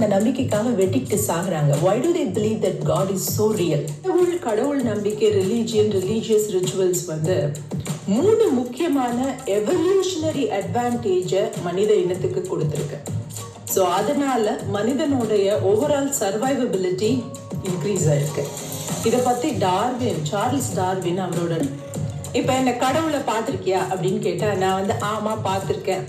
அந்த நம்பிக்கைக்காக வெட்டிட்டு சாகுறாங்க. Why do they believe that God is so real கடவுள் கடவுள் நம்பிக்கை ரிலீஜியன் ரிலீஜியஸ் ரிச்சுவல்ஸ் வந்து மூணு முக்கியமான எவல்யூஷனரி அட்வான்டேஜை மனித இனத்துக்கு கொடுத்துருக்கு. ஸோ அதனால மனிதனுடைய ஓவரால் சர்வைவபிலிட்டி இன்க்ரீஸ் ஆயிருக்கு. இதை பத்தி டார்வின் சார்ல்ஸ் டார்வின் அவரோட இப்போ என்ன கடவுளை பார்த்துருக்கியா அப்படின்னு கேட்டால் நான் வந்து ஆமாம் பார்த்துருக்கேன்.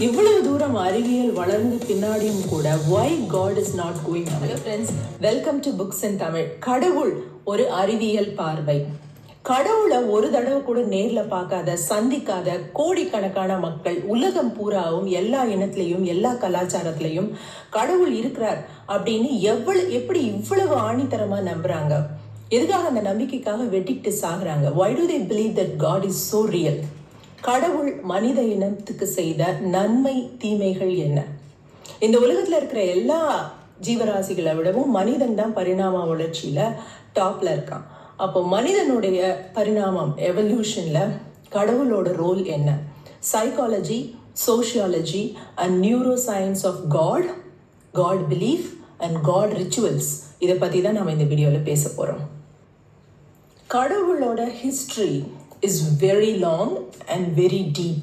இவ்வளவு தூரம் அறிவியல் வளர்ந்து பின்னாடியும் கூட why God is not going hello friends welcome to books in Tamil கடவுள் ஒரு அறிவியல் பார்வை. கடவுளை ஒரு தடவை கூட நேர்ல பார்க்காத சந்திக்காத கோடிக்கணக்கான மக்கள் உலகம் பூராவும் எல்லா இனத்திலையும் எல்லா கலாச்சாரத்திலையும் கடவுள் இருக்கிறார் அப்படின்னு எவ்வளவு எப்படி இவ்வளவு ஆணித்தரமா நம்புறாங்க? எதுக்காக அந்த நம்பிக்கைக்காக வெட்டிட்டு சாகுறாங்க? Why do they believe that God is so real கடவுள் மனித இனத்துக்கு செய்த நன்மை தீமைகள் என்ன? இந்த உலகத்துல இருக்கிற எல்லா ஜீவராசிகளை விடவும் மனிதன் தான் பரிணாம வளர்ச்சியில டாப்ல இருக்கான். அப்போ மனிதனுடைய பரிணாமம் எவல்யூஷன்ல கடவுளோட ரோல் என்ன? Psychology sociology and neuroscience of God God belief and God rituals இதை பற்றி தான் நம்ம இந்த வீடியோவில் பேச போகிறோம் கடவுளோட history is very long and very deep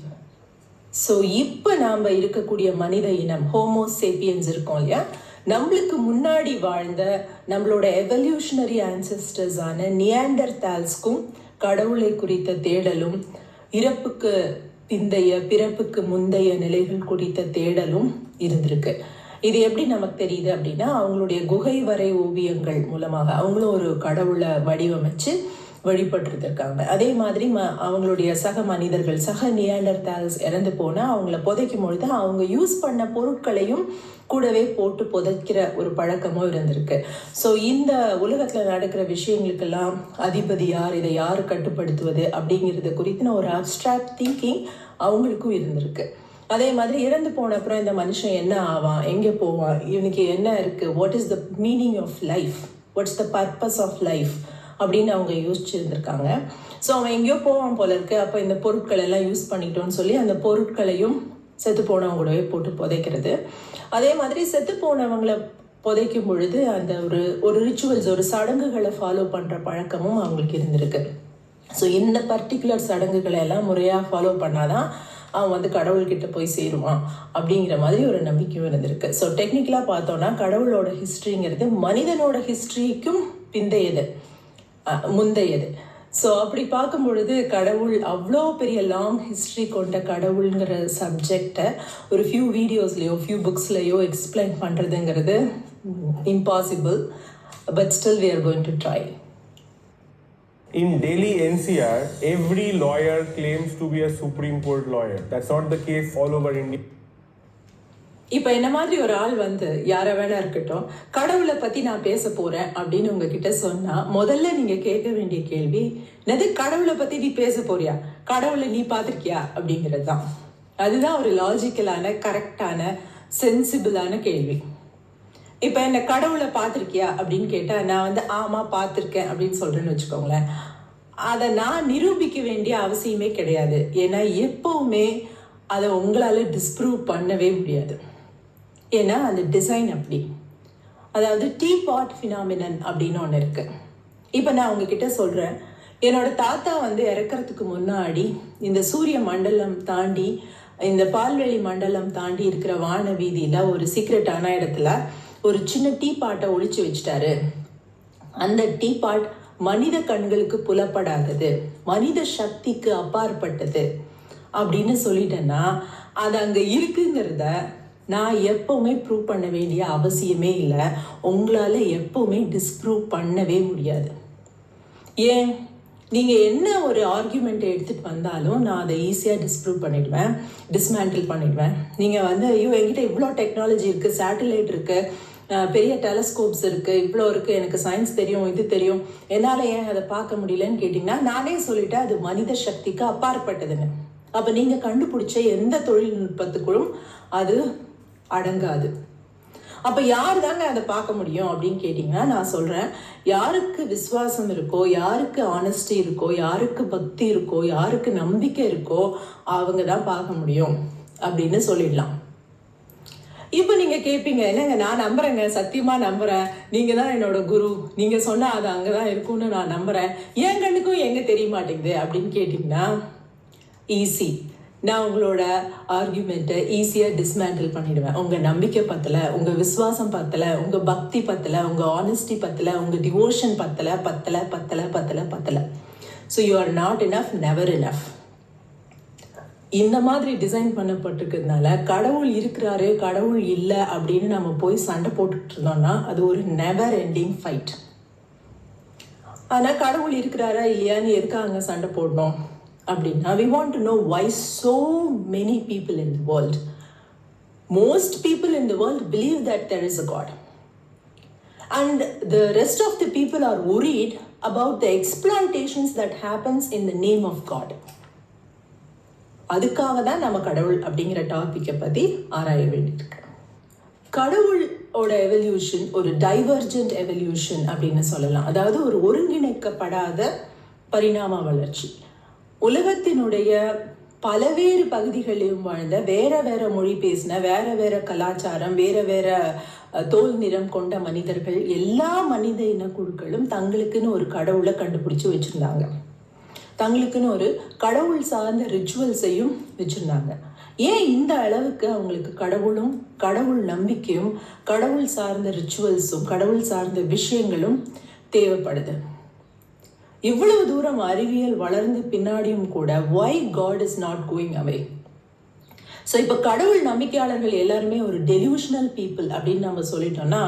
so இப்போ நாம் இருக்கக்கூடிய மனித இனம் ஹோமோ சேப்பியன்ஸ் இருக்கோம் இல்லையா? நம்மளுக்கு முன்னாடி வாழ்ந்த நம்மளோட எவல்யூஷனரி ஆன்சஸ்டர்ஸான நியாண்டர்தால்ஸ்க்கும் கடவுளை குறித்த தேடலும் இறப்புக்கு பிந்தைய பிறப்புக்கு முந்தைய நிலைகள் குறித்த தேடலும் இருந்திருக்கு. இது எப்படி நமக்கு தெரியுது அப்படின்னா அவங்களுடைய குகை வரை ஓவியங்கள் மூலமாக அவங்களும் ஒரு கடவுளை வடிவமைச்சு வழிபட்டுருக்காங்க அதே மாதிரி ம அவங்களுடைய சக மனிதர்கள் சக நியாண்டர்தால்ஸ் இறந்து போனால் அவங்கள புதைக்கும் பொழுது அவங்க யூஸ் பண்ண பொருட்களையும் கூடவே போட்டு புதைக்கிற ஒரு பழக்கமும் இருந்திருக்கு. ஸோ இந்த உலகத்தில் நடக்கிற விஷயங்களுக்கெல்லாம் அதிபதி யார் இதை யார் கட்டுப்படுத்துவது அப்படிங்கிறது குறித்து ஒரு அப்ட்ராக்ட் திங்கிங் அவங்களுக்கும் இருந்திருக்கு. அதே மாதிரி இறந்து போன அப்புறம் இந்த மனுஷன் என்ன ஆவான் எங்கே போவான் இவனுக்கு என்ன இருக்குது what is the meaning of life what's the purpose of life அப்படின்னு அவங்க யோசிச்சிருந்திருக்காங்க. ஸோ அவன் எங்கேயோ போவான் போல இருக்கு. அப்போ இந்த பொருட்கள் எல்லாம் யூஸ் பண்ணிட்டோன்னு சொல்லி அந்த பொருட்களையும் செத்து போனவங்க போட்டு புதைக்கிறது. அதே மாதிரி செத்து போனவங்களை புதைக்கும் பொழுது அந்த ஒரு ஒரு ரிச்சுவல்ஸ் ஒரு சடங்குகளை ஃபாலோ பண்ணுற பழக்கமும் அவங்களுக்கு இருந்திருக்கு. ஸோ இந்த பர்டிகுலர் சடங்குகளை எல்லாம் முறையாக ஃபாலோ பண்ணாதான் அவன் வந்து கடவுள்கிட்ட போய் சேருவான் அப்படிங்கிற மாதிரி ஒரு நம்பிக்கையும் இருந்திருக்கு. ஸோ டெக்னிக்கலாக பார்த்தோன்னா கடவுளோட ஹிஸ்ட்ரிங்கிறது மனிதனோட ஹிஸ்ட்ரிக்கும் பிந்தையது. முந்தையது ஸோ அப்படி பார்க்கும் பொழுது கடவுள் அவ்வளோ பெரிய லாங் ஹிஸ்ட்ரி கொண்ட கடவுளுங்கிற சப்ஜெக்டை ஒரு ஃபியூ வீடியோஸ்லேயோ ஃபியூ புக்ஸ்லேயோ எக்ஸ்பிளைன் பண்ணுறதுங்கிறது impossible but still we are going to try In Delhi NCR, every lawyer claims to be a Supreme Court lawyer. That's not the case all over India. இப்போ என்ன மாதிரி ஒரு ஆள் வந்து யாரை வேணா இருக்கட்டும் கடவுளை பற்றி நான் பேச போகிறேன் அப்படின்னு உங்ககிட்ட சொன்னால் முதல்ல நீங்கள் கேட்க வேண்டிய கேள்வி என்னது கடவுளை பற்றி நீ பேச போறியா? கடவுளை நீ பார்த்துருக்கியா? அப்படிங்கிறது தான் அதுதான் ஒரு லாஜிக்கலான கரெக்டான சென்சிபிளான கேள்வி. இப்போ என்ன கடவுளை பார்த்துருக்கியா? அப்படின்னு கேட்டால் நான் வந்து ஆமாம் பார்த்துருக்கேன் அப்படின்னு சொல்கிறேன்னு வச்சுக்கோங்களேன். அதை நான் நிரூபிக்க வேண்டிய அவசியமே கிடையாது. ஏன்னா எப்போவுமே அதை உங்களால் டிஸ்ப்ரூவ் பண்ணவே முடியாது. ஏன்னா அந்த டிசைன் அப்படி. அதாவது டீ பாட் ஃபினாமினன் அப்படின்னு ஒன்று இருக்குது இப்போ நான் உங்ககிட்ட சொல்கிறேன் என்னோட தாத்தா வந்து இறக்கிறதுக்கு முன்னாடி இந்த சூரிய மண்டலம் தாண்டி இந்த பால்வெளி மண்டலம் தாண்டி இருக்கிற வான வீதியில் ஒரு சீக்ரெட்டான இடத்துல ஒரு சின்ன டீ பாட்டை ஒழிச்சு வச்சிட்டாரு. அந்த டீ பாட் மனித கண்களுக்கு புலப்படாதது மனித சக்திக்கு அப்பாற்பட்டது அப்படின்னு சொல்லிட்டேன்னா அது அங்கே இருக்குங்கிறத நான் எப்போவுமே ப்ரூவ் பண்ண வேண்டிய அவசியமே இல்லை. உங்களால் எப்போவுமே டிஸ்ப்ரூவ் பண்ணவே முடியாது. ஏன்? நீங்கள் என்ன ஒரு ஆர்கியூமெண்ட்டை எடுத்துகிட்டு வந்தாலும் நான் அதை ஈஸியாக டிஸ்ப்ரூவ் பண்ணிடுவேன் டிஸ்மேண்டில் பண்ணிடுவேன். நீங்கள் வந்து ஐயோ என்கிட்ட இவ்வளோ டெக்னாலஜி இருக்குது சேட்டலைட் இருக்குது பெரிய டெலஸ்கோப்ஸ் இருக்குது இவ்வளோ இருக்குது எனக்கு சயின்ஸ் தெரியும் இது தெரியும். என்னால் ஏன் அதை பார்க்க முடியலன்னு கேட்டிங்கன்னா நானே சொல்லிட்டேன் அது மனித சக்திக்கு அப்பாற்பட்டதுன்னு. அப்போ நீங்கள் கண்டுபிடிச்ச எந்த தொழில்நுட்பத்துக்குள்ளும் அது அடங்காது. அப்போ யார் தாங்க அதை பார்க்க முடியும் அப்படின்னு கேட்டிங்கன்னா நான் சொல்கிறேன் யாருக்கு விசுவாசம் இருக்கோ யாருக்கு ஆனஸ்டி இருக்கோ யாருக்கு பக்தி இருக்கோ யாருக்கு நம்பிக்கை இருக்கோ அவங்க தான் பார்க்க முடியும் அப்படின்னு சொல்லிடலாம். இப்போ நீங்கள் கேட்பீங்க என்னங்க நான் நம்புறேங்க சத்தியமாக நம்புகிறேன் நீங்கள் தான் என்னோட குரு. நீங்கள் சொன்னால் அது அங்கதான் இருக்கும்னு நான் நம்புகிறேன் என் கண்ணுக்கும் எங்கே தெரிய மாட்டேங்குது அப்படின்னு கேட்டிங்கன்னா ஈஸி நான் உங்களோட ஆர்கியூமெண்ட்டை ஈஸியாக டிஸ்மேண்டில் பண்ணிடுவேன். உங்கள் நம்பிக்கை பத்தலை உங்கள் விசுவாசம் பத்தலை உங்கள் பக்தி பத்தல உங்கள் ஆனஸ்டி பத்தலை உங்கள் டிவோஷன் பத்தலை பத்தலை பத்தலை பத்தலை பத்தலை. So you are not enough never enough இந்த மாதிரி டிசைன் பண்ணப்பட்டிருக்கிறதுனால கடவுள் இருக்கிறாரு கடவுள் இல்லை அப்படின்னு நம்ம போய் சண்டை போட்டுட்டு இருந்தோம்னா அது ஒரு நெவர் எண்டிங் ஃபைட் ஆனால் கடவுள் இருக்கிறாரா இல்லையான்னு எதுக்காக சண்டை போடணும்? அப்படின்னா we want to know why so many people in the world most people in the world believe that there is a God and the rest of the people are worried about the explanations that happens in the name of God அதுக்காக தான் நம்ம கடவுள் அப்படிங்கிற டாப்பிக்கை பற்றி ஆராய வேண்டியிருக்கு கடவுளோட எவல்யூஷன் ஒரு டைவர்ஜென்ட் எவல்யூஷன் அப்படின்னு சொல்லலாம் அதாவது ஒரு ஒருங்கிணைக்கப்படாத பரிணாம வளர்ச்சி உலகத்தினுடைய பலவேறு பகுதிகளிலும் வாழ்ந்த வேற வேற மொழி பேசின வேற வேற கலாச்சாரம் வேற வேற தோல் நிறம் கொண்ட மனிதர்கள் எல்லா மனித இனக்குழுக்களும் தங்களுக்குன்னு ஒரு கடவுளை கண்டுபிடிச்சு வச்சுருந்தாங்க. தங்களுக்குன்னு ஒரு கடவுள் சார்ந்த ரிச்சுவல்ஸையும் வச்சுருந்தாங்க. ஏன் இந்த அளவுக்கு அவங்களுக்கு கடவுளும் கடவுள் நம்பிக்கையும் கடவுள் சார்ந்த ரிச்சுவல்ஸும் கடவுள் சார்ந்த விஷயங்களும் தேவைப்படுது? இவ்வளவு தூரம் அறிவியல் வளர்ந்த பின்னாடியும் கூட why God is not going away so இப்போ கடவுள் நம்பிக்கையாளர்கள் எல்லாருமே ஒரு டெலிவிஷனல் பீப்புள் அப்படின்னு நம்ம சொல்லிட்டோம்னா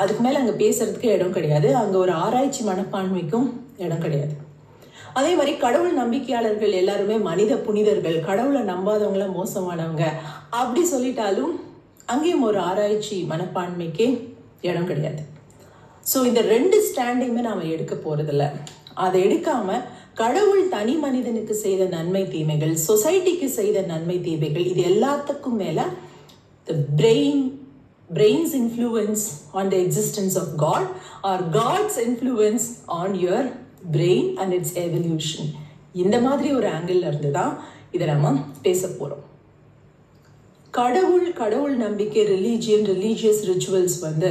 அதுக்கு மேலே அங்கே பேசுறதுக்கு இடம் கிடையாது. அங்கே ஒரு ஆராய்ச்சி மனப்பான்மைக்கும் இடம் கிடையாது. அதே மாதிரி கடவுள் நம்பிக்கையாளர்கள் எல்லாருமே மனித புனிதர்கள் கடவுளை நம்பாதவங்கள மோசமானவங்க. அப்படி சொல்லிட்டாலும் அங்கேயும் ஒரு ஆராய்ச்சி மனப்பான்மைக்கு இடம் கிடையாது. ஸோ இந்த ரெண்டு ஸ்டாண்டையுமே நாம் எடுக்க போகிறதில்ல அதை எடுக்காமல் கடவுள் தனி மனிதனுக்கு செய்த நன்மை தீமைகள் சொசைட்டிக்கு செய்த நன்மை தீமைகள் இது எல்லாத்துக்கும் மேலே the brain brains influence on the existence of God or gods influence on your brain and its evolution இந்த மாதிரி ஒரு ஆங்கிள் இருந்து தான் இதை நம்ம பேச போகிறோம் கடவுள் கடவுள் நம்பிக்கை ரிலீஜியன் ரிலீஜியஸ் ரிச்சுவல்ஸ் வந்து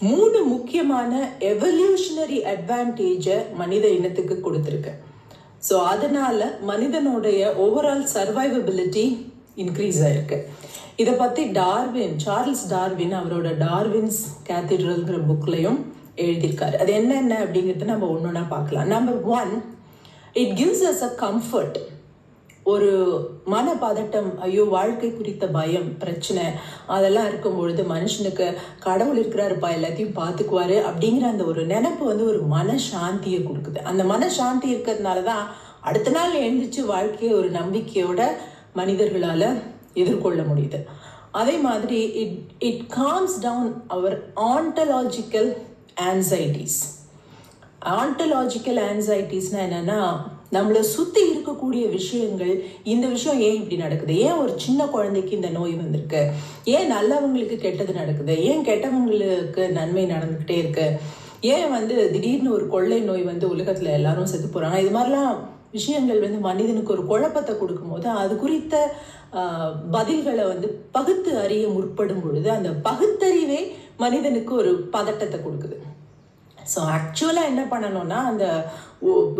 மூணு முக்கியமான எவல்யூஷனரி அட்வான்டேஜை மனித இனத்துக்கு கொடுத்துருக்கு. ஸோ அதனால மனிதனுடைய ஓவரால் சர்வைவபிலிட்டி இன்க்ரீஸ் ஆயிருக்கு. இதை பற்றி டார்வின் சார்ல்ஸ் டார்வின் அவரோட டார்வின்ஸ் கேத்தீட்ரல்ங்கிற புக்லையும் எழுதியிருக்காரு. அது என்னென்ன அப்படிங்கிறது நம்ம ஒன்று ஒன்றா பார்க்கலாம். Number one it gives us a comfort ஒரு மன பதட்டம் ஐயோ வாழ்க்கை குறித்த பயம் பிரச்சனை அதெல்லாம் இருக்கும் பொழுது மனுஷனுக்கு கடவுள் இருக்கிறாருப்பா எல்லாத்தையும் பார்த்துக்குவாரு அப்படிங்கிற அந்த ஒரு நினைப்பு வந்து ஒரு மன சாந்தியை கொடுக்குது. அந்த மன சாந்தி இருக்கிறதுனால தான் அடுத்த நாள் எழுந்திரிச்சு வாழ்க்கையை ஒரு நம்பிக்கையோட மனிதர்களால் எதிர்கொள்ள முடியுது. அதே மாதிரி it it calms down our ontological anxieties ontological ஆன்சைட்டிஸ்னால் என்னென்னா நம்மளை சுற்றி இருக்கக்கூடிய விஷயங்கள் இந்த விஷயம் ஏன் இப்படி நடக்குது? ஏன் ஒரு சின்ன குழந்தைக்கு இந்த நோய் வந்திருக்கு? ஏன் நல்லவங்களுக்கு கெட்டது நடக்குது? ஏன் கெட்டவங்களுக்கு நன்மை நடந்துக்கிட்டே இருக்கு? ஏன் வந்து திடீர்னு ஒரு கொள்ளை நோய் வந்து உலகத்தில் எல்லாரும் செத்து போகிறாங்க இது மாதிரிலாம் விஷயங்கள் வந்து மனிதனுக்கு ஒரு குழப்பத்தை கொடுக்கும்போது அது குறித்த பதில்களை வந்து பகுத்து அறிய முற்படும் பொழுது அந்த பகுத்தறிவே மனிதனுக்கு ஒரு பதட்டத்தை கொடுக்குது. ஸோ ஆக்சுவலாக என்ன பண்ணணும்னா அந்த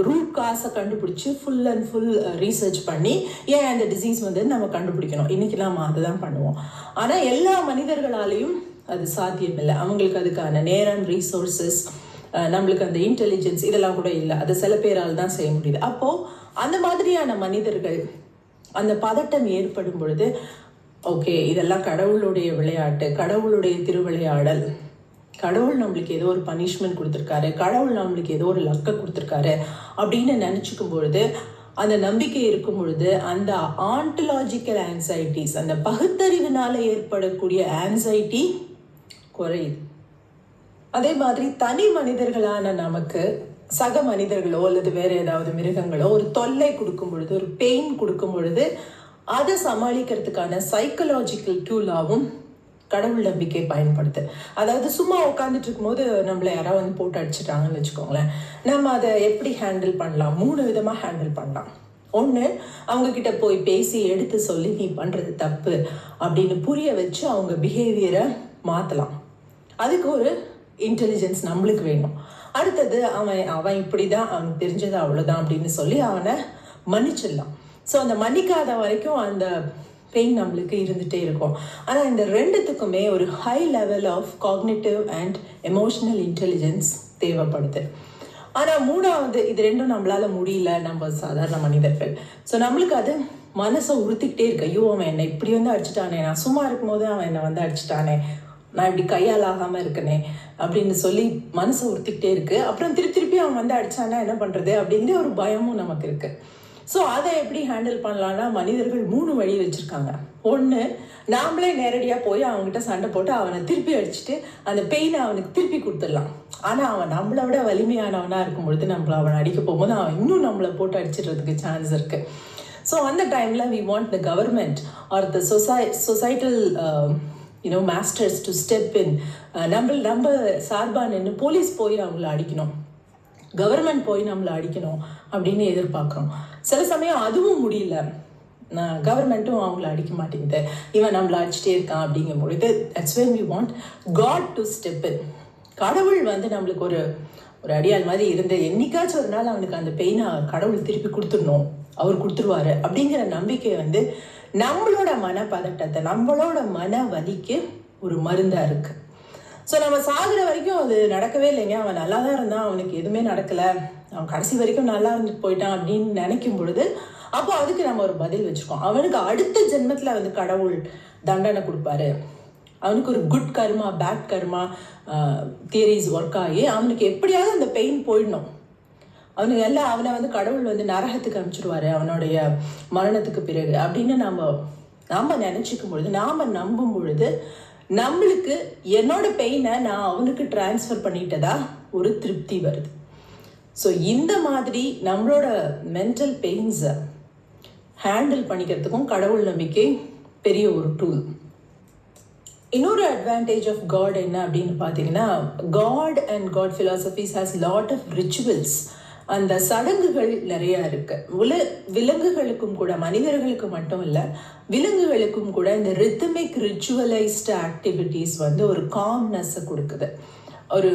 ரூட் காசை கண்டுபிடிச்சி ஃபுல் அண்ட் ஃபுல் ரீசர்ச் பண்ணி ஏன் அந்த டிசீஸ் வந்து நம்ம கண்டுபிடிக்கணும். இன்னைக்கு நாம் அதை தான் பண்ணுவோம். ஆனால் எல்லா மனிதர்களாலையும் அது சாத்தியமில்லை. அவங்களுக்கு அதுக்கான நேரம் ரீசோர்ஸஸ் நம்மளுக்கு அந்த இன்டெலிஜென்ஸ் இதெல்லாம் கூட இல்லை. அது சில பேரால் தான் செய்ய முடியுது. அப்போது அந்த மாதிரியான மனிதர்கள் அந்த பதட்டம் ஏற்படும் பொழுது ஓகே இதெல்லாம் கடவுளுடைய விளையாட்டு கடவுளுடைய திருவிளையாடல் கடவுள் நம்மளுக்கு ஏதோ ஒரு பனிஷ்மெண்ட் கொடுத்துருக்காரு கடவுள் நம்மளுக்கு ஏதோ ஒரு லக்கை கொடுத்துருக்காரு அப்படின்னு நினச்சிக்கும் பொழுது அந்த நம்பிக்கை இருக்கும் பொழுது அந்த ஆன்டலாஜிக்கல் ஆன்சைட்டிஸ் அந்த பகுத்தறிவினால ஏற்படக்கூடிய ஆன்சைட்டி குறையுது. அதே மாதிரி தனி மனிதர்களான நமக்கு சக மனிதர்களோ அல்லது வேற ஏதாவது மிருகங்களோ ஒரு தொல்லை கொடுக்கும் பொழுது ஒரு பெயின் கொடுக்கும் பொழுது அதை சமாளிக்கிறதுக்கான சைக்கலாஜிக்கல் டூலாகவும் கடவுள் நம்பிக்கை பயன்படுது அதாவது சும்மா உட்காந்துட்டு இருக்கும்போது நம்மளை யாராவது வந்து போட்டு அடிச்சிட்டாங்கன்னு வச்சுக்கோங்களேன். நம்ம அதை எப்படி ஹேண்டில் பண்ணலாம்? மூணு விதமாக ஹேண்டில் பண்ணலாம். ஒன்று அவங்க கிட்ட போய் பேசி எடுத்து சொல்லி நீ பண்ணுறது தப்பு அப்படின்னு புரிய வச்சு அவங்க பிஹேவியரை மாற்றலாம் அதுக்கு ஒரு இன்டெலிஜென்ஸ் நம்மளுக்கு வேணும். அடுத்தது அவன் அவன் இப்படி தான் அவன் தெரிஞ்சது அவ்வளோதான் அப்படின்னு சொல்லி அவனை மன்னிச்சிடலாம். ஸோ அந்த மன்னிக்காத வரைக்கும் அந்த பெயின் நம்மளுக்கு இருந்துகிட்டே இருக்கும். ஆனால் இந்த ரெண்டுத்துக்குமே ஒரு high level of cognitive and emotional intelligence தேவைப்படுது. ஆனால் மூணாவது இது ரெண்டும் நம்மளால் முடியல. நம்ம சாதாரண மனிதர்கள். ஸோ நம்மளுக்கு அது மனசை உறுத்திக்கிட்டே இருக்கு. ஐயோ அவன் என்னை இப்படி வந்து அடிச்சிட்டானே. நான் சும்மா இருக்கும்போது அவன் என்னை வந்து அடிச்சிட்டானே. நான் இப்படி கையால் ஆகாமல் இருக்கனே அப்படின்னு சொல்லி மனசை உறுத்திக்கிட்டே இருக்கு. அப்புறம் திருப்பி திருப்பி அவன் வந்து அடிச்சானா என்ன பண்ணுறது அப்படிங்கிற ஒரு பயமும் நமக்கு இருக்குது ஸோ அதை எப்படி ஹேண்டில் பண்ணலான்னா மனிதர்கள் மூணு வழி வச்சுருக்காங்க. ஒன்று நாமளே நேரடியாக போய் அவங்ககிட்ட சண்டை போட்டு அவனை திருப்பி அடிச்சுட்டு அந்த பெயினை அவனுக்கு திருப்பி கொடுத்துடலாம். ஆனால் அவன் நம்மளை விட வலிமையானவனாக இருக்கும் பொழுது நம்மளை அவனை அடிக்க போகும்போது அவன் இன்னும் நம்மளை போட்டு அடிச்சிடுறதுக்கு சான்ஸ் இருக்குது ஸோ அந்த டைமில் we want the government or the soci societal you know masters to step in நம்ம நம்ம சார்பாக நின்று போலீஸ் போய் அவங்கள அடிக்கணும். கவர்மெண்ட் போய் நம்மளை அடிக்கணும் அப்படின்னு எதிர்பார்க்குறோம். சில சமயம் அதுவும் முடியல. கவர்மெண்ட்டும் அவங்கள அடிக்க மாட்டேங்குது. இவன் நம்மளை அடிச்சிட்டே இருக்கான் அப்படிங்கும் பொழுது that's when we want God to step in கடவுள் வந்து நம்மளுக்கு ஒரு ஒரு அடியாள் மாதிரி இருந்த என்னைக்காச்சும் ஒரு நாள் அவனுக்கு அந்த பெயினை கடவுள் திருப்பி கொடுத்துடணும். அவர் கொடுத்துருவாரு அப்படிங்கிற நம்பிக்கை வந்து நம்மளோட மனப்பதட்டத்தை நம்மளோட மன வலிக்கு ஒரு மருந்தாக இருக்குது ஸோ நம்ம சாகுற வரைக்கும் அது நடக்கவே இல்லைங்க. அவன் நல்லா தான் இருந்தான். அவனுக்கு எதுவுமே நடக்கலை. அவன் கடைசி வரைக்கும் நல்லா இருந்து போயிட்டான் அப்படின்னு நினைக்கும் பொழுது அப்போ அதுக்கு நம்ம ஒரு பதில் வச்சுருக்கோம். அவனுக்கு அடுத்த ஜென்மத்தில் வந்து கடவுள் தண்டனை கொடுப்பாரு. அவனுக்கு ஒரு good karma bad karma theories work ஆகி அவனுக்கு எப்படியாவது அந்த பெயின் போயிடணும். அவனுக்கு எல்லாம் அவனை வந்து கடவுள் வந்து நரகத்துக்கு அனுப்பிச்சிடுவாரு அவனுடைய மரணத்துக்கு பிறகு அப்படின்னு நாம் நாம் நினச்சிக்கும் பொழுது நாம் நம்பும் பொழுது நம்மளுக்கு என்னோட பெயினை நான் அவனுக்கு டிரான்ஸ்ஃபர் பண்ணிட்டதா ஒரு திருப்தி வருது. ஸோ இந்த மாதிரி நம்மளோட மென்டல் பெயின்ஸை ஹேண்டில் பண்ணிக்கிறதுக்கும் கடவுள் நம்பிக்கை பெரிய ஒரு டூல் இன்னொரு அட்வான்டேஜ் ஆஃப் காட் என்ன அப்படின்னு பார்த்தீங்கன்னா God and God philosophies has lot of rituals அந்த சடங்குகள் நிறைய இருக்கு. உல விலங்குகளுக்கும் கூட மனிதர்களுக்கு மட்டும் இல்லை விலங்குகளுக்கும் கூட இந்த ரித்தமிக் ரிச்சுவலைஸ்டு ஆக்டிவிட்டீஸ் வந்து ஒரு காம்னஸை கொடுக்குது. ஒரு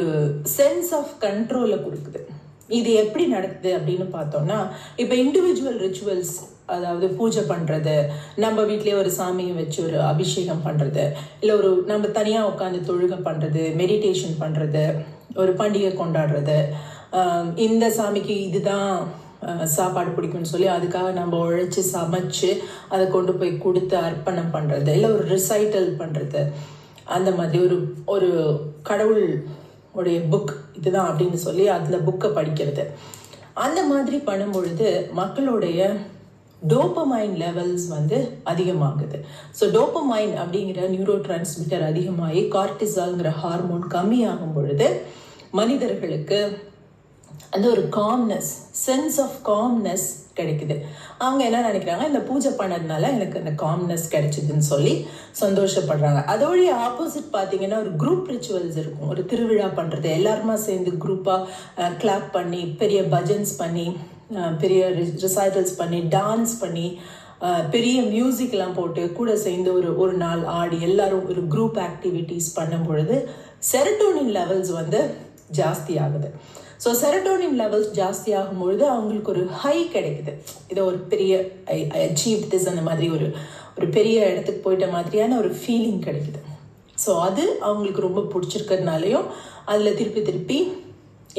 சென்ஸ் ஆஃப் கண்ட்ரோலை கொடுக்குது. இது எப்படி நடக்குது அப்படின்னு பார்த்தோம்னா இப்போ இண்டிவிஜுவல் ரிச்சுவல்ஸ் அதாவது பூஜை பண்ணுறது நம்ம வீட்டிலேயே ஒரு சாமியை வச்சு ஒரு அபிஷேகம் பண்ணுறது இல்லை ஒரு நம்ம தனியாக உட்காந்து தொழுகை பண்ணுறது மெடிடேஷன் பண்ணுறது ஒரு பண்டிகை கொண்டாடுறது இந்த சாமிக்கு இதுதான் சாப்பாடு பிடிக்கும்னு சொல்லி அதுக்காக நம்ம உழைச்சி சமைச்சு அதை கொண்டு போய் கொடுத்து அர்ப்பணம் பண்ணுறது இல்லை ஒரு ரிசைட்டல் பண்ணுறது அந்த மாதிரி ஒரு ஒரு கடவுள் உடைய புக் இதுதான் அப்படின்னு சொல்லி அதில் புக்கை படிக்கிறது. அந்த மாதிரி பண்ணும்பொழுது மக்களுடைய டோப்பமைன் லெவல்ஸ் வந்து அதிகமாகுது. ஸோ டோப்பமைன் அப்படிங்கிற நியூரோ டிரான்ஸ்மிட்டர் அதிகமாகி கார்டிசால்ங்கிற ஹார்மோன் கம்மியாகும் பொழுது மனிதர்களுக்கு அந்த ஒரு காம்னஸ் சென்ஸ் ஆஃப் காம்னஸ் கிடைக்குது. அவங்க என்ன நினைக்கிறாங்க? இந்த பூஜை பண்ணதுனால எனக்கு அந்த காம்னஸ் கிடைச்சிதுன்னு சொல்லி சந்தோஷப்படுறாங்க. அதோடைய ஆப்போசிட் பார்த்தீங்கன்னா ஒரு குரூப் ரிச்சுவல்ஸ் இருக்கும். ஒரு திருவிழா பண்ணுறது எல்லாருமா சேர்ந்து குரூப்பாக கிளாப் பண்ணி பெரிய பஜன்ஸ் பண்ணி பெரிய ரிசைட்டல்ஸ் பண்ணி டான்ஸ் பண்ணி பெரிய மியூசிக்லாம் போட்டு கூட சேர்ந்து ஒரு ஒரு நாள் ஆடி எல்லாரும் ஒரு குரூப் ஆக்டிவிட்டீஸ் பண்ணும் பொழுது செரட்டோனின் லெவல்ஸ் வந்து ஜாஸ்தி ஆகுது. ஸோ செரட்டோனியம் லெவல்ஸ் ஜாஸ்தி ஆகும் பொழுது அவங்களுக்கு ஒரு ஹை கிடைக்குது. இதை ஒரு பெரிய ஐ அச்சீவ் திஸ் அந்த மாதிரி ஒரு ஒரு பெரிய இடத்துக்கு போயிட்ட மாதிரியான ஒரு ஃபீலிங் கிடைக்குது. ஸோ அது அவங்களுக்கு ரொம்ப பிடிச்சிருக்கிறதுனாலையும் அதில் திருப்பி திருப்பி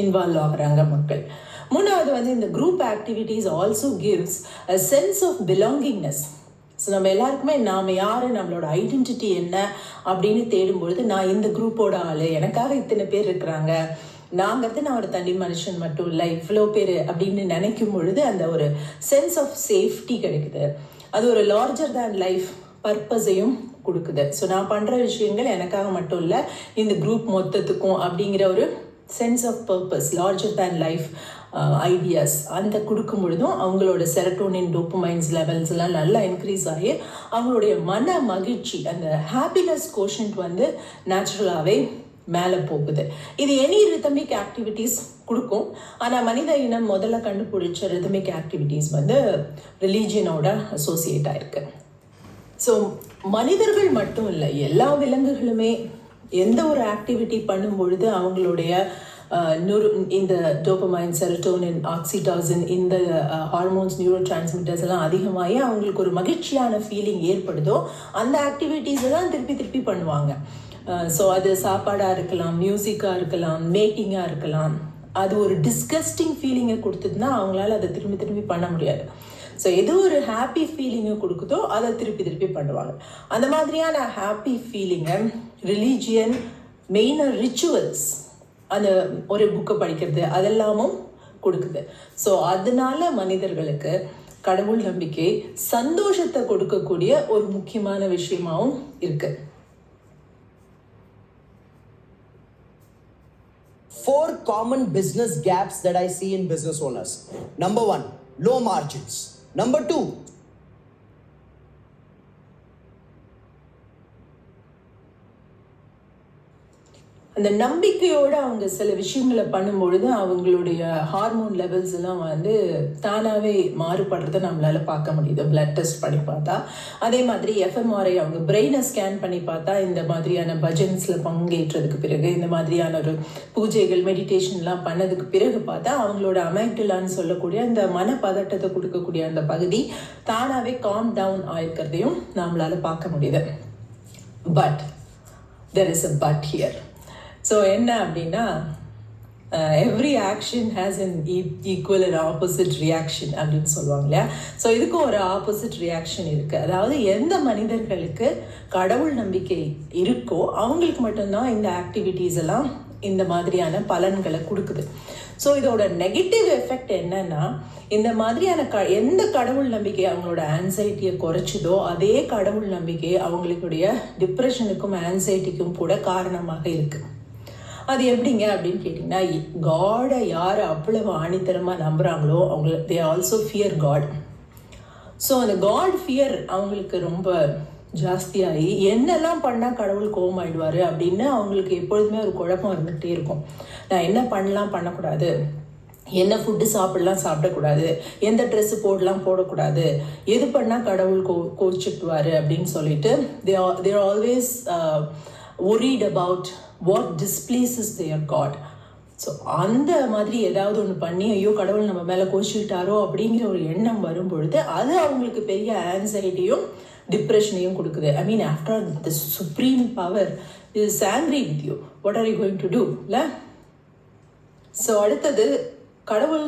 இன்வால்வ் ஆகுறாங்க மக்கள். மூணாவது வந்து இந்த group activities also gives a sense of belongingness so நம்ம எல்லாருக்குமே நாம் யார் நம்மளோட ஐடென்டிட்டி என்ன அப்படின்னு தேடும்பொழுது நான் இந்த குரூப்போட ஆள் எனக்காக இத்தனை பேர் இருக்கிறாங்க நாங்கிறது நான் ஒரு தனி மனுஷன் மட்டும் இல்லை இவ்வளோ பேர் அப்படின்னு நினைக்கும் பொழுது அந்த ஒரு சென்ஸ் ஆஃப் சேஃப்டி கிடைக்குது. அது ஒரு லார்ஜர் தேன் லைஃப் பர்பஸையும் கொடுக்குது. ஸோ நான் பண்ணுற விஷயங்கள் எனக்காக மட்டும் இல்லை இந்த குரூப் மொத்தத்துக்கும் அப்படிங்கிற ஒரு sense of purpose larger than life ideas அந்த கொடுக்கும் பொழுதும் அவங்களோட செரட்டோனின் டோப்புமைன்ஸ் லெவல்ஸ் எல்லாம் நல்லா இன்க்ரீஸ் ஆகி அவங்களுடைய மன மகிழ்ச்சி அந்த ஹாப்பினஸ் கோஷன்ட் வந்து நேச்சுரலாகவே மேலே போகுது. இது எனி ரிதமிக் ஆக்டிவிட்டீஸ் கொடுக்கும். ஆனால் மனித இனம் முதல்ல கண்டுபிடிச்ச ரிதமிக் ஆக்டிவிட்டீஸ் வந்து ரிலீஜியனோட அசோசியேட் ஆயிருக்கு. ஸோ மனிதர்கள் மட்டும் இல்லை எல்லா விலங்குகளுமே எந்த ஒரு ஆக்டிவிட்டி பண்ணும் பொழுது அவங்களுடைய நியூரோ இந்த டோபமைன் செரட்டோனின் ஆக்சிடாசின் இந்த ஹார்மோன்ஸ் நியூரோ டிரான்ஸ்மிட்டர்ஸ் எல்லாம் அதிகமாகி அவங்களுக்கு ஒரு மகிழ்ச்சியான ஃபீலிங் ஏற்படுதோ அந்த ஆக்டிவிட்டீஸை தான் திருப்பி திருப்பி பண்ணுவாங்க. ஸோ அது சாப்பாடாக இருக்கலாம் மியூசிக்காக இருக்கலாம் மேக்கிங்காக இருக்கலாம். அது ஒரு டிஸ்கஸ்டிங் ஃபீலிங்கை கொடுத்ததுன்னா அவங்களால அதை திரும்பி திரும்பி பண்ண முடியாது. ஸோ எது ஒரு ஹாப்பி ஃபீலிங்கை கொடுக்குதோ அதை திருப்பி திருப்பி பண்ணுவாங்க. அந்த மாதிரியான ஹாப்பி ஃபீலிங்கை ரிலீஜியன் மெயினாக ரிச்சுவல்ஸ் அந்த ஒரு புக்கை படிக்கிறது அதெல்லாமும் கொடுக்குது. ஸோ அதனால மனிதர்களுக்கு கடவுள் நம்பிக்கை சந்தோஷத்தை கொடுக்கக்கூடிய ஒரு முக்கியமான விஷயமாகவும் இருக்குது Four common business gaps that I see in business owners. Number one, low margins. Number two, அந்த நம்பிக்கையோடு அவங்க சில விஷயங்களை பண்ணும்பொழுது அவங்களுடைய ஹார்மோன் லெவல்ஸ் எல்லாம் வந்து தானாகவே மாறுபடுறதை நம்மளால் பார்க்க முடியுது. பிளட் டெஸ்ட் பண்ணி பார்த்தா. அதே மாதிரி எஃப்எம்ஆர்ஐ அவங்க பிரெயினை ஸ்கேன் பண்ணி பார்த்தா இந்த மாதிரியான பஜன்ஸில் பங்கேற்றதுக்கு பிறகு இந்த மாதிரியான ஒரு பூஜைகள் மெடிடேஷன்லாம் பண்ணதுக்கு பிறகு பார்த்தா அவங்களோட அமைக்டிலான்னு சொல்லக்கூடிய அந்த மனப்பதட்டத்தை கொடுக்கக்கூடிய அந்த பகுதி தானாகவே காம் டவுன் ஆயிருக்கிறதையும் நம்மளால் பார்க்க முடியுது. But there is a but here so என்ன அப்படின்னா every action has an equal and opposite reaction அப்படின்னு சொல்லுவாங்க இல்லையா? ஸோ இதுக்கும் ஒரு ஆப்போசிட் ரியாக்ஷன் இருக்குது அதாவது எந்த மனிதர்களுக்கு கடவுள் நம்பிக்கை இருக்கோ அவங்களுக்கு மட்டும்தான் இந்த ஆக்டிவிட்டீஸ் எல்லாம் இந்த மாதிரியான பலன்களை கொடுக்குது. ஸோ இதோட நெகட்டிவ் எஃபெக்ட் என்னன்னா இந்த மாதிரியான க எந்த கடவுள் நம்பிக்கை அவங்களோட ஆன்சைட்டியை குறைச்சதோ அதே கடவுள் நம்பிக்கை அவங்களுடைய டிப்ரெஷனுக்கும் ஆன்சைட்டிக்கும் கூட காரணமாக இருக்குது அது எப்படிங்க அப்படின்னு கேட்டிங்கன்னா காடை யார் அவ்வளவு ஆணித்தரமாக நம்புகிறாங்களோ அவங்க they also fear God so அந்த காட் ஃபியர் அவங்களுக்கு ரொம்ப ஜாஸ்தியாகி என்னெல்லாம் பண்ணால் கடவுள் கோவமாயிடுவார் அப்படின்னு அவங்களுக்கு எப்பொழுதுமே ஒரு குழப்பம் இருந்துகிட்டே இருக்கும். நான் என்ன பண்ணலாம் பண்ணக்கூடாது. என்ன ஃபுட்டு சாப்பிடலாம் சாப்பிடக்கூடாது. எந்த ட்ரெஸ்ஸு போடலாம் போடக்கூடாது. எது பண்ணால் கடவுள் கோ கோச்சிட்டுவார் அப்படின்னு சொல்லிட்டு they they're always worried about what displeases their God so அந்த மாதிரி ஏதாவது ஒன்று பண்ணி ஐயோ கடவுள் நம்ம மேலே கோச்சிக்கிட்டாரோ? அப்படிங்கிற ஒரு எண்ணம் வரும் பொழுது அது அவங்களுக்கு பெரிய ஆன்சைட்டியும் டிப்ரெஷனையும் கொடுக்குது. I mean after the supreme power is angry with you what are you going to do இல்லை ஸோ அடுத்தது கடவுள்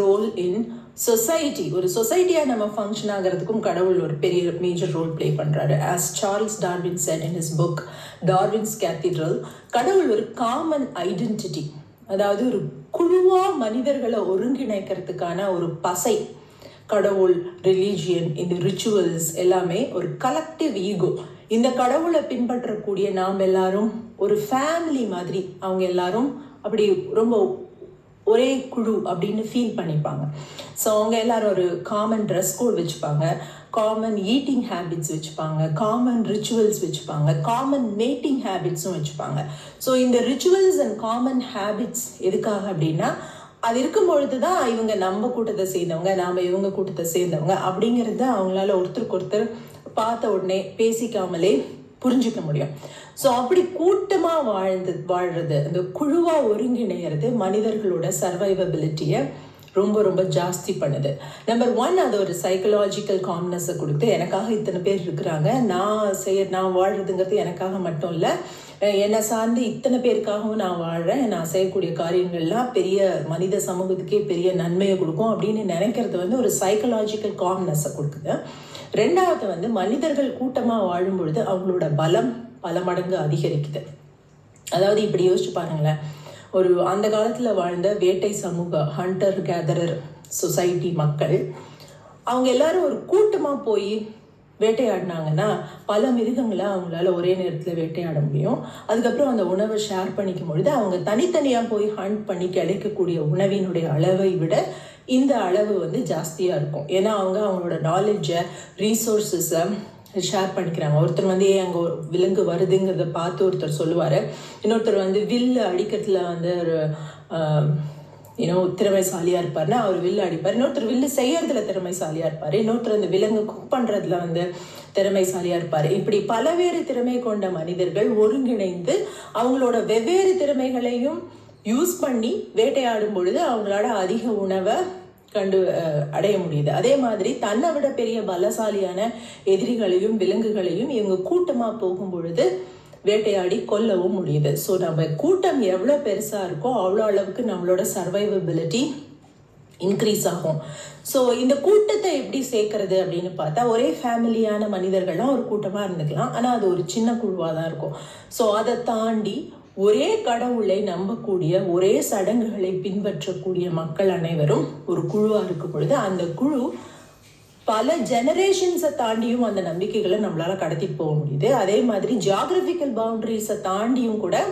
ரோல் இன் சொசைட்டி ஒரு சொசைட்டியாக நம்ம ஃபங்க்ஷன் ஆகிறதுக்கும் கடவுள் ஒரு பெரிய மேஜர் ரோல் ப்ளே பண்ணுறாரு as Charles Darwin said in his book Darwin's Cathedral கடவுள் ஒரு காமன் ஐடென்டிட்டி அதாவது ஒரு குழுவாக மனிதர்களை ஒருங்கிணைக்கிறதுக்கான ஒரு பசை. கடவுள் ரிலீஜியன் இந்த ரிச்சுவல்ஸ் எல்லாமே ஒரு கலெக்டிவ் ஈகோ இந்த கடவுளை பின்பற்றக்கூடிய நாம் எல்லாரும் ஒரு ஃபேமிலி மாதிரி. அவங்க எல்லாரும் அப்படி ரொம்ப ஒரே குழு அப்படின்னு ஃபீல் பண்ணிப்பாங்க. ஸோ அவங்க எல்லாரும் ஒரு காமன் ட்ரெஸ் கோட் வச்சுப்பாங்க. காமன் ஈட்டிங் ஹேபிட்ஸ் வச்சுப்பாங்க. காமன் ரிச்சுவல்ஸ் வச்சுப்பாங்க. காமன் மேட்டிங் ஹேபிட்ஸும் வச்சுப்பாங்க. ஸோ இந்த ரிச்சுவல்ஸ் அண்ட் காமன் ஹேபிட்ஸ் எதுக்காக அப்படின்னா அது இருக்கும் பொழுது தான் இவங்க நம்ம கூட்டத்தை சேர்ந்தவங்க நாம் இவங்க கூட்டத்தை சேர்ந்தவங்க அப்படிங்கிறத அவங்களால ஒருத்தருக்கு ஒருத்தர் பார்த்த உடனே பேசிக்காமலே புரிஞ்சுக்க முடியும். ஸோ அப்படி கூட்டமாக வாழ்ந்து வாழ்கிறது அந்த குழுவாக ஒருங்கிணைகிறது மனிதர்களோட சர்வைவபிலிட்டியை ரொம்ப ரொம்ப ஜாஸ்தி பண்ணுது. நம்பர் ஒன் அது ஒரு சைக்கலாஜிக்கல் காம்னஸை கொடுத்து எனக்காக இத்தனை பேர் இருக்கிறாங்க நான் செய்ய நான் வாழ்கிறதுங்கிறது எனக்காக மட்டும் இல்லை என்னை சார்ந்து இத்தனை பேருக்காகவும் நான் வாழ்கிறேன் நான் செய்யக்கூடிய காரியங்கள்லாம் பெரிய மனித சமூகத்துக்கே பெரிய நன்மையை கொடுக்கும் அப்படின்னு நினைக்கிறது வந்து ஒரு சைக்கலாஜிக்கல் காம்னஸை கொடுக்குது. ரெண்டாவது வந்து மனிதர்கள் கூட்டமாக வாழும் பொழுது அவங்களோட பலம் பல மடங்கு அதிகரிக்குது. அதாவது இப்படி யோசிச்சு பாருங்களேன். ஒரு அந்த காலத்தில் வாழ்ந்த வேட்டை சமூக ஹண்டர் கேதரர் சொசைட்டி மக்கள் அவங்க எல்லாரும் ஒரு கூட்டமாக போய் வேட்டையாடினாங்கன்னா பல மிருகங்களை அவங்களால ஒரே நேரத்தில் வேட்டையாட முடியும். அதுக்கப்புறம் அந்த உணவை ஷேர் பண்ணிக்கும் பொழுது அவங்க தனித்தனியாக போய் ஹண்ட் பண்ணி கிடைக்கக்கூடிய உணவினுடைய அளவை விட இந்த அளவு வந்து ஜாஸ்தியாக இருக்கும். ஏன்னா அவங்க அவங்களோட நாலேஜை ரீசோர்ஸஸை ஷேர் பண்ணிக்கிறாங்க. ஒருத்தர் வந்து ஏன் அங்கே ஒரு விலங்கு வருதுங்கிறத பார்த்து ஒருத்தர் சொல்லுவார். இன்னொருத்தர் வந்து வில்லு அடிக்கிறதுல வந்து ஒரு ஏன்னோ திறமைசாலியாக இருப்பார்னா அவர் வில்லு அடிப்பார். இன்னொருத்தர் வில்லு செய்யறதுல திறமைசாலியாக இருப்பார். இன்னொருத்தர் அந்த விலங்கு குக் பண்ணுறதுல வந்து திறமைசாலியாக இருப்பார். இப்படி பலவேறு திறமை கொண்ட மனிதர்கள் ஒருங்கிணைந்து அவங்களோட வெவ்வேறு திறமைகளையும் யூஸ் பண்ணி வேட்டையாடும் பொழுது அவங்களால அதிக உணவை கண்டு அடைய முடியுது. அதே மாதிரி தன்னை விட பெரிய பலசாலியான எதிரிகளையும் விலங்குகளையும் இவங்க கூட்டமாக போகும் பொழுது வேட்டையாடி கொல்லவும் முடியுது. ஸோ நம்ம கூட்டம் எவ்வளோ பெருசாக இருக்கோ அவ்வளோ அளவுக்கு நம்மளோட சர்வைவபிலிட்டி இன்க்ரீஸ் ஆகும். ஸோ இந்த கூட்டத்தை எப்படி சேர்க்கறது அப்படின்னு பார்த்தா ஒரே ஃபேமிலியான மனிதர்கள்லாம் ஒரு கூட்டமாக இருந்துக்கலாம். ஆனால் அது ஒரு சின்ன குழுவாக தான் இருக்கும். ஸோ அதை தாண்டி ஒரே கடவுளை நம்பக்கூடிய ஒரே சடங்குகளை பின்பற்றக்கூடிய மக்கள் அனைவரும் ஒரு குழுவாக இருக்கும் பொழுது அந்த குழு பல ஜெனரேஷன்ஸை தாண்டியும் அந்த நம்பிக்கைகளை நம்மளால கடத்திட்டு போக முடியுது. அதே மாதிரி ஜியாகிரபிக்கல் பவுண்டரிஸை தாண்டியும் கூட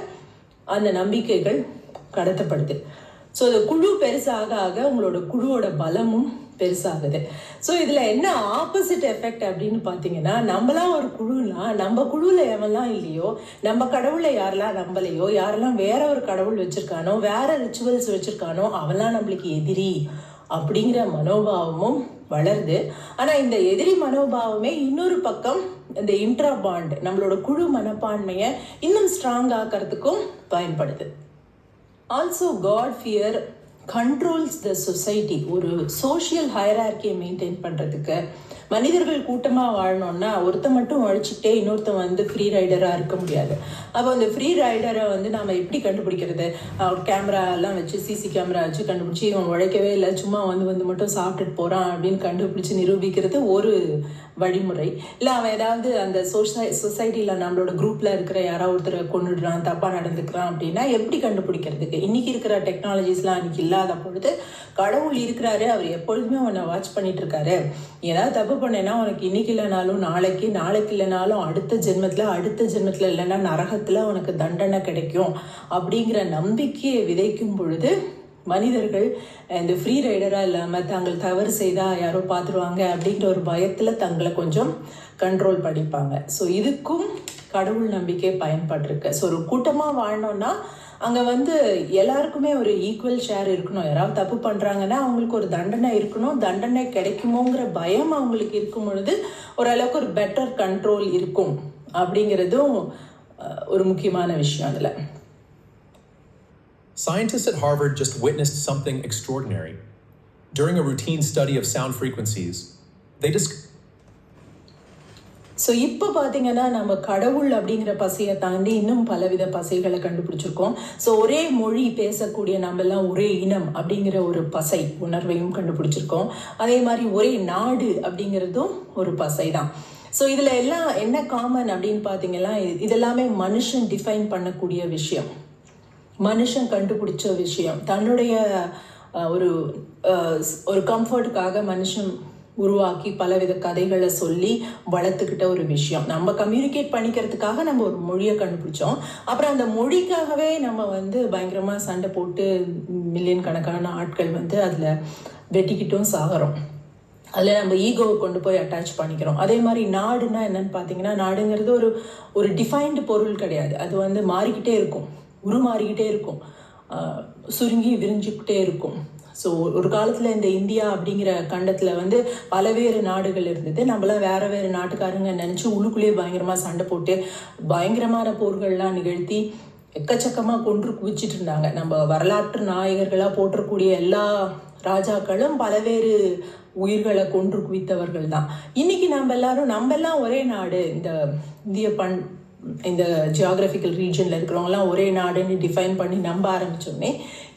அந்த நம்பிக்கைகள் கடத்தப்படுது. ஸோ அந்த குழு பெருசாக ஆக உங்களோட குழுவோட பலமும் பெருசாகுது. ஸோ இதில் என்ன ஆப்போசிட் எஃபெக்ட் அப்படின்னு பார்த்தீங்கன்னா நம்மளாம் ஒரு குழுனா நம்ம குழுவில் எவெல்லாம் இல்லையோ நம்ம கடவுளை யாரெல்லாம் நம்பலையோ யாரெல்லாம் வேற ஒரு கடவுள் வச்சுருக்கானோ வேற ரிச்சுவல்ஸ் வச்சுருக்கானோ அவெல்லாம் நம்மளுக்கு எதிரி அப்படிங்கிற மனோபாவமும் வளருது. ஆனால் இந்த எதிரி மனோபாவமே இன்னொரு பக்கம் இந்த இன்ட்ரா பாண்ட் நம்மளோட குழு மனப்பான்மையை இன்னும் ஸ்ட்ராங் ஆக்கிறதுக்கும் பயன்படுது. Also God fear controls the society ஒரு சோஷியல் ஹைரார்கியை மெயின்டைன் பண்ணுறதுக்கு மனிதர்கள் கூட்டமாக வாழணும்னா ஒருத்தன் மட்டும் உழைச்சிக்கிட்டே இன்னொருத்தன் வந்து ஃப்ரீ ரைடராக இருக்க முடியாது. அப்போ அந்த ஃப்ரீ ரைடரை வந்து நாம் எப்படி கண்டுபிடிக்கிறது? கேமரா எல்லாம் வச்சு சிசி கேமரா வச்சு கண்டுபிடிச்சி இவன் உழைக்கவே இல்லை சும்மா வந்து வந்து மட்டும் சாப்பிட்டுட்டு போகிறான் அப்படின்னு கண்டுபிடிச்சி நிரூபிக்கிறது ஒரு வழிமுறை. இல்லை அவன் ஏதாவது அந்த சோசை சொசைட்டியில் நம்மளோட குரூப்பில் இருக்கிற யாராவது ஒருத்தரை கொண்டுடுறான் தப்பாக நடந்துக்கிறான் அப்படின்னா எப்படி கண்டுபிடிக்கிறதுக்கு? இன்றைக்கி இருக்கிற டெக்னாலஜிஸ்லாம் அன்றைக்கி இல்லாத பொழுது கடவுள் இருக்கிறாரு அவர் எப்பொழுதுமே அவனை வாட்ச் பண்ணிட்டு இருக்காரு. ஏதாவது தப்பு பண்ணேன்னா உனக்கு இன்னைக்கு இல்லைனாலும் நாளைக்கு நாளைக்கு இல்லைனாலும் அடுத்த ஜென்மத்தில் அடுத்த ஜென்மத்தில் இல்லைன்னா நரகத்தில் உனக்கு தண்டனை கிடைக்கும் அப்படிங்கிற நம்பிக்கையை விதைக்கும் பொழுது மனிதர்கள் இந்த ஃப்ரீ ரைடராக இல்லாமல் தாங்கள் தவறு செய்தால் யாரோ பார்த்துருவாங்க அப்படின்ற ஒரு பயத்தில் தங்களை கொஞ்சம் கண்ட்ரோல் பண்ணிப்பாங்க. ஸோ இதுக்கும் கடவுள் நம்பிக்கை பயன்பட்டிருக்கு. ஸோ ஒரு கூட்டமாக வாழணும்னா அங்கே வந்து எல்லாருக்குமே ஒரு ஈக்குவல் ஷேர் இருக்கணும். யாராவது தப்பு பண்ணுறாங்கன்னா அவங்களுக்கு ஒரு தண்டனை இருக்கணும். தண்டனை கிடைக்குமோங்கிற பயம் அவங்களுக்கு இருக்கும் பொழுது ஓரளவுக்கு ஒரு பெட்டர் கண்ட்ரோல் இருக்கும். அப்படிங்கிறதும் ஒரு முக்கியமான விஷயம் அதில். Scientists at Harvard just witnessed something extraordinary. During a routine study of sound frequencies, they discovered so இப்போ பார்த்தீங்கன்னா நம்ம கடவுள் அப்படிங்கிற பசையை தாண்டி இன்னும் பலவித பசைகளை கண்டுபிடிச்சிருக்கோம். ஸோ ஒரே மொழி பேசக்கூடிய நம்மெல்லாம் ஒரே இனம் அப்படிங்கிற ஒரு பசை உணர்வையும் கண்டுபிடிச்சிருக்கோம். அதே மாதிரி ஒரே நாடு அப்படிங்கிறதும் ஒரு பசை தான். ஸோ இதில் எல்லாம் என்ன காமன் அப்படின்னு பார்த்தீங்கன்னா இது- இதெல்லாமே மனுஷன் டிஃபைன் பண்ணக்கூடிய விஷயம். மனுஷன் கண்டுபிடிச்ச விஷயம். தன்னுடைய ஒரு ஒரு கம்ஃபர்ட்டுக்காக மனுஷன் உருவாக்கி பலவித கதைகளை சொல்லி வளர்த்துக்கிட்ட ஒரு விஷயம். நம்ம கம்யூனிகேட் பண்ணிக்கிறதுக்காக நம்ம ஒரு மொழியை கண்டுபிடிச்சோம். அப்புறம் அந்த மொழிக்காகவே நம்ம வந்து பயங்கரமாக சண்டை போட்டு மில்லியன் கணக்கான ஆட்கள் வந்து அதில் வெட்டிக்கிட்டும் சாகிறோம். அதில் நம்ம ஈகோவை கொண்டு போய் அட்டாச் பண்ணிக்கிறோம். அதே மாதிரி நாடுனா என்னன்னு பார்த்தீங்கன்னா நாடுங்கிறது ஒரு ஒரு டிஃபைன்டு பொருள் கிடையாது. அது வந்து மாறிக்கிட்டே இருக்கும். உருமாறிக்கிட்டே இருக்கும். சுருங்கி விரிஞ்சுக்கிட்டே இருக்கும். ஸோ ஒரு காலத்தில் இந்த இந்தியா அப்படிங்கிற கண்டத்தில் வந்து பலவேறு நாடுகள் இருந்தது. நம்மளாம் வேறு வேறு நாட்டுக்காரங்க நினச்சி உள்ளுக்குள்ளேயே பயங்கரமாக சண்டை போட்டு பயங்கரமான போர்கள்லாம் நிகழ்த்தி எக்கச்சக்கமாக கொன்று குவிச்சிட்டு இருந்தாங்க. நம்ம வரலாற்று நாயகர்களாக போற்றக்கூடிய எல்லா ராஜாக்களும் பலவேறு உயிர்களை கொன்று குவித்தவர்கள் தான். இன்னைக்கு நம்ம எல்லாரும் நம்ம எல்லாம் ஒரே நாடு. இந்த இந்திய பண் இந்த ஜியாகிரபிக்கல் ரீஜனில் இருக்கிறவங்கலாம் ஒரே நாடுன்னு டிஃபைன் பண்ணி நம்ப ஆரம்பிச்சோடனே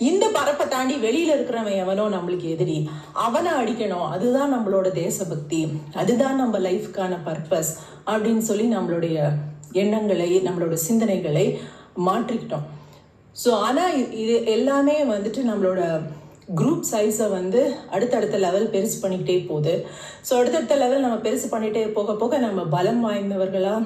இந்த பரப்பை தாண்டி வெளியில் இருக்கிறவன் எவனோ நம்மளுக்கு எதிரி. அவனை அடிக்கணும். அதுதான் நம்மளோட தேசபக்தி. அதுதான் நம்ம லைஃப்க்கான பர்பஸ் அப்படின்னு சொல்லி நம்மளுடைய எண்ணங்களை நம்மளோட சிந்தனைகளை மாற்றிக்கிட்டோம். ஸோ ஆனால் இது எல்லாமே வந்துட்டு நம்மளோட குரூப் சைஸை வந்து அடுத்தடுத்த லெவல் பெருசு பண்ணிக்கிட்டே போகுது. ஸோ அடுத்தடுத்த லெவல் நம்ம பெருசு பண்ணிகிட்டே போக போக நம்ம பலம் வாய்ந்தவர்களாக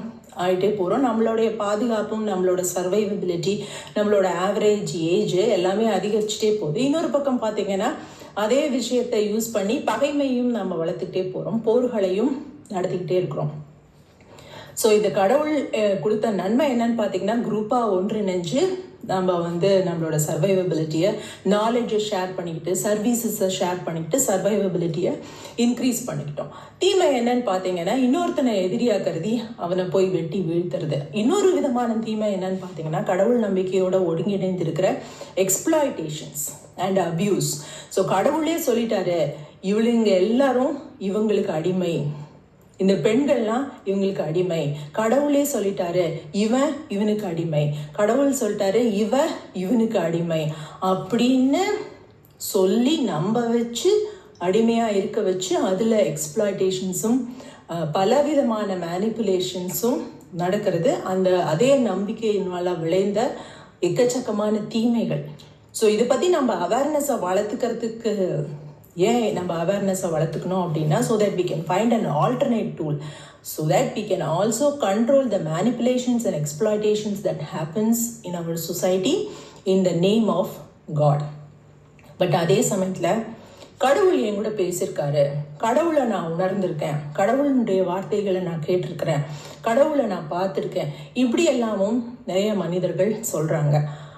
ஆகிட்டே போகிறோம் நம்மளுடைய பாதுகாப்பும் நம்மளோட சர்வைவபிலிட்டி நம்மளோட ஆவரேஜ் ஏஜ் எல்லாமே அதிகரிச்சுட்டே போகுது. இன்னொரு பக்கம் பார்த்திங்கன்னா அதே விஷயத்தை யூஸ் பண்ணி பகைமையும் நம்ம வளர்த்துக்கிட்டே போகிறோம் போர்களையும் நடத்திக்கிட்டே இருக்கிறோம். ஸோ இந்த கடவுள் கொடுத்த நன்மை என்னன்னு பார்த்தீங்கன்னா குரூப்பாக ஒன்றிணைஞ்சு நம்ம வந்து நம்மளோட சர்வைவபிலிட்டியை நாலேஜை ஷேர் பண்ணிக்கிட்டு சர்வீசஸை ஷேர் பண்ணிக்கிட்டு சர்வைவபிலிட்டியை இன்க்ரீஸ் பண்ணிக்கிட்டோம். தீமை என்னன்னு பார்த்தீங்கன்னா இன்னொருத்தனை எதிரியாக கருதி அவனை போய் வெட்டி வீழ்த்துறது. இன்னொரு விதமான தீமை என்னன்னு பார்த்தீங்கன்னா கடவுள் நம்பிக்கையோட ஒருங்கிணைந்திருக்கிற எக்ஸ்ப்ளாய்டேஷன்ஸ் அண்ட் அப்யூஸ் ஸோ கடவுளே சொல்லிட்டாரு இவளுங்க எல்லாரும் இவங்களுக்கு அடிமை. இந்த பெண்கள்லாம் இவங்களுக்கு அடிமை. கடவுளே சொல்லிட்டாரு இவன் இவனுக்கு அடிமை. கடவுள் சொல்லிட்டாரு இவ இவனுக்கு அடிமை. அப்படின்னு சொல்லி நம்ப வச்சு அடிமையாக இருக்க வச்சு அதில் எக்ஸ்ப்ளாய்டேஷன்ஸும் பலவிதமான மேனிப்புலேஷன்ஸும் நடக்கிறது. அந்த அதே நம்பிக்கையினால விளைந்த எக்கச்சக்கமான தீமைகள். ஸோ இதை பற்றி நம்ம அவேர்னஸை வளர்த்துக்கிறதுக்கு ஏன் நம்ம அவேர்னஸை வளர்த்துக்கணும் அப்படின்னா so that we can find an alternate tool so that we can also control the manipulations and exploitations that happens in our society in the name of God but அதே சமயத்தில் கடவுள் என் கூட பேசியிருக்காரு. கடவுளை நான் உணர்ந்திருக்கேன். கடவுளுடைய வார்த்தைகளை நான் கேட்டிருக்கிறேன். கடவுளை நான் பார்த்துருக்கேன். இப்படி எல்லாமும் நிறைய மனிதர்கள் சொல்கிறாங்க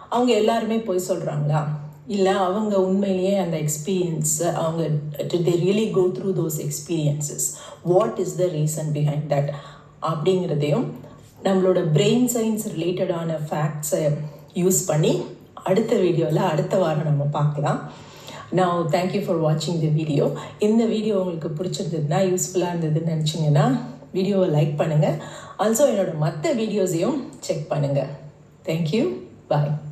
அவங்க எல்லாருமே போய் சொல்கிறாங்களா இல்லை அவங்க உண்மையிலேயே அந்த எக்ஸ்பீரியன்ஸ் அவங்க they really go through those experiences what is the reason behind that அப்படிங்கிறதையும் நம்மளோட பிரெயின் சயின்ஸ் ரிலேட்டடான ஃபேக்ட்ஸை யூஸ் பண்ணி அடுத்த வீடியோவில் அடுத்த வாரம் நம்ம பார்க்கலாம். நான் தேங்க்யூ ஃபார் வாட்சிங் த வீடியோ இந்த வீடியோ உங்களுக்கு பிடிச்சிருந்ததுன்னா யூஸ்ஃபுல்லாக இருந்ததுன்னு நினச்சிங்கன்னா வீடியோவை லைக் பண்ணுங்கள் ஆல்சோ என்னோட மற்ற வீடியோஸையும் செக் பண்ணுங்கள் தேங்க்யூ பாய்